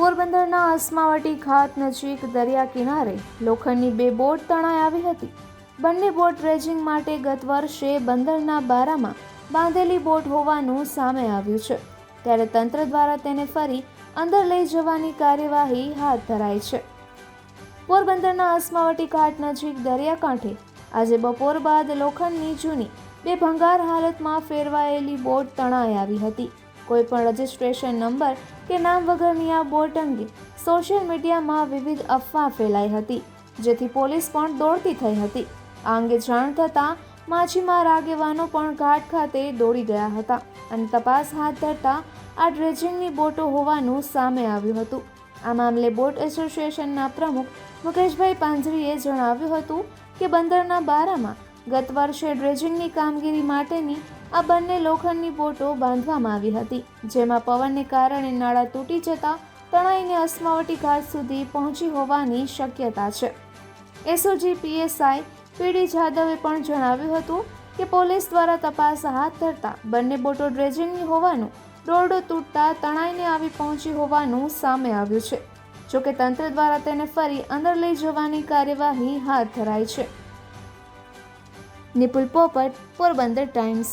પોરબંદરના અસમાવટી ખાત નજીક દરિયા કિનારે લોખંડની બે બોટ તણાઈ આવી હતી. બંને બોટ ડ્રેજિંગ માટે ગત વર્ષે બંદરના બારામાં બાંધેલી બોટ હોવાનું સામે આવ્યું છે. ત્યારે તંત્ર દ્વારા તેને ફરી અંદર લઈ જવાની કાર્યવાહી હાથ ધરાઈ છે. પોરબંદરના અસમાવટી ઘાટ નજીક દરિયાકાંઠે આજે બપોર બાદ લોખંડની જૂની બે ભંગાર હાલતમાં ફેરવાયેલી બોટ તણાઈ આવી હતી. કોઈ પણ રજિસ્ટ્રેશન નંબર કે નામ વગરની આ બોટ અંગે સોશિયલ મીડિયામાં વિવિધ અફવા ફેલાઈ હતી, જેથી પોલીસ પણ દોડતી થઈ હતી. આ અંગે જાણ થતાં માછીમાર આગેવાનો પણ ઘાટ ખાતે દોડી ગયા હતા અને તપાસ હાથ ધરતા આ ડ્રેજિંગની બોટો હોવાનું સામે આવ્યું હતું. આ મામલે બોટ એસોસિએશનના પ્રમુખ મુકેશભાઈ પાંજરીએ જણાવ્યું હતું કે બંદરના બારામાં ગત વર્ષે ડ્રેજિંગની કામગીરી માટેની આ બંને લોખંડની બોટો બાંધવામાં આવી હતી, જેમાં પવનને કારણે નાળા તૂટી જતા તણાઈને અસ્માવટી ઘાટ સુધી પહોંચી હોવાની શક્યતા છે. એસઓજી પીએસઆઈ પીડી જાદવે પણ જણાવ્યું હતું કે પોલીસ દ્વારા તપાસ હાથ ધરતા બંને બોટો ડ્રેજિંગની હોવાનું, દોરડો તૂટતા તણાઈને આવી પહોંચી હોવાનું સામે આવ્યું છે. જોકે તંત્ર દ્વારા તેને ફરી અંદર લઈ જવાની કાર્યવાહી હાથ ધરાઈ છે. નિપુલ પોપટ, પોરબંદર ટાઈમ્સ.